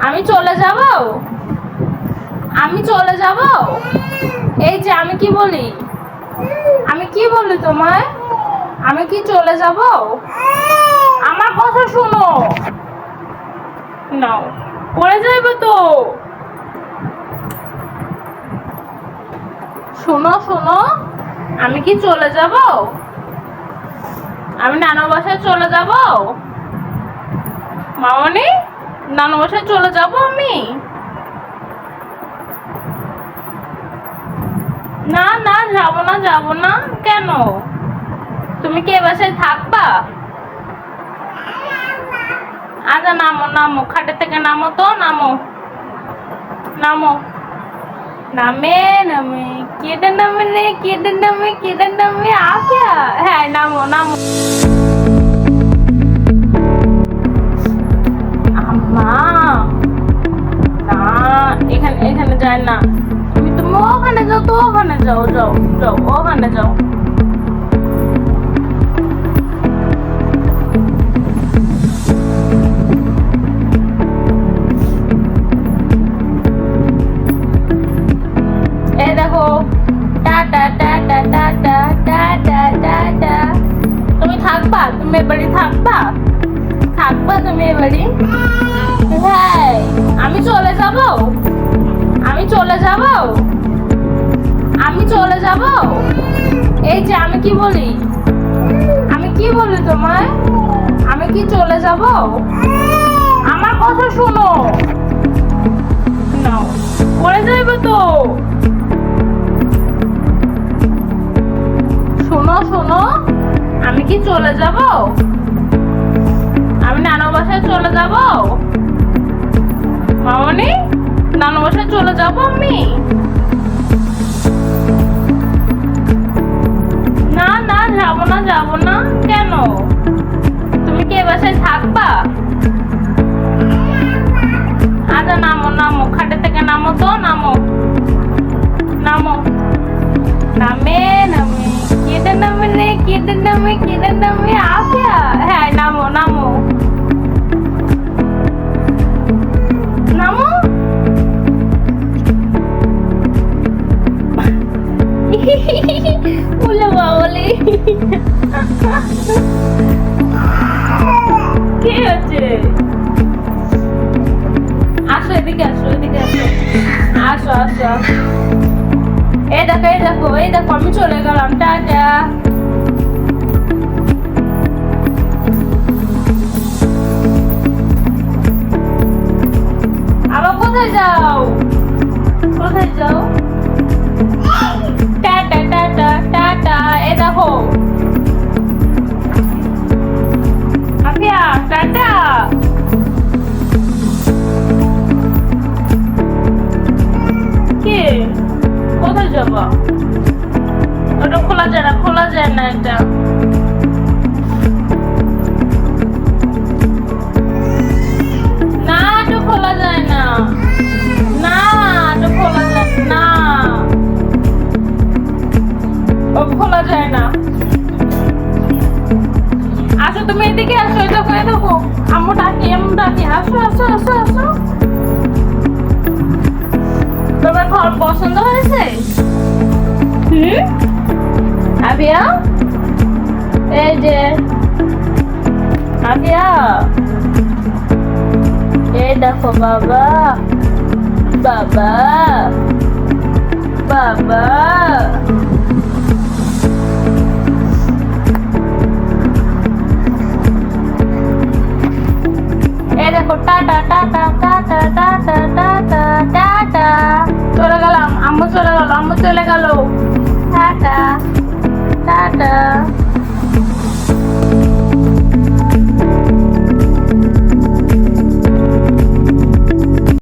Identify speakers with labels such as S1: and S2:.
S1: আমি চলে যাব? আমি চলে যাব? এই যে আমি কি বলি? আমি কি বলি তোমায়? আমি কি চলে যাব? আমার কথা শোনো। নাও, পড়ে যাইবে তো। শোনো শোনো, আমি কি চলে যাব? আমি নানা বাসায় চলে যাব? মামনি? নানা বাসায় চলে যাব আমি? না না, যাব না যাব না। কেন? তুমি কি এ বাসায় থাকবা? আচ্ছা নামো নামো। খাটে থেকে নামো তো, নামো। নামো। নামে নামে, কেটে নামে কেটে নামে কেটে নামে আফিয়া হ্যাঁ নামো নামো। যায় না। তুমি তুমি ওখানে যাও, তো ওখানে যাও যাও যাও, ওখানে যাও। তুমি থাকবা? তুমি এবারে থাকবা? থাকবা তুমি এবারে? হ্যাঁ আমি চলে যাব। আমি চলে যাব? আমি চলে যাব? এই যে, আমি কি বলি? আমি কি বলি তোমায়? আমি কি চলে যাব? আমার কথা শোনো। নাও, পড়ে যাইবে তো। শোনো শোনো, আমি কি চলে যাব? আমি নানা বাসায় চলে যাব? মামনি? নানা বাসায় চলে যাব আমি। না না, যাব না যাব না। কেন? তুমি কি বাসায় থাকবা? আচ্ছা নামো নামো। খাটে থেকে নামো তো, নামো। নামো। নামে নামে। কেটে নামে রে কেটে নামে কেটে নামে। আফিয়া কে আসো এদিকে আসো এদিকে আসো আসো আসো। এই দেখো এই দেখো এই দেখো, আমি চলে গেলাম, টাটা। আবার কোথায় যাও? যায় না এটা। না, এটা খোলা যায় না। না, এটা খোলা যায় না। ও, খোলা যায় না। আসো তুমি এদিকে আসো আসো আসো। তোমার ঘর পছন্দ আবিয়া এই দেখো বাবা বাবা বাবা এই দেখো tata tata tata tata tata tata চলে গেলাম আম্মু চলে গেল আম্মু চলে গেল টাটা টাটা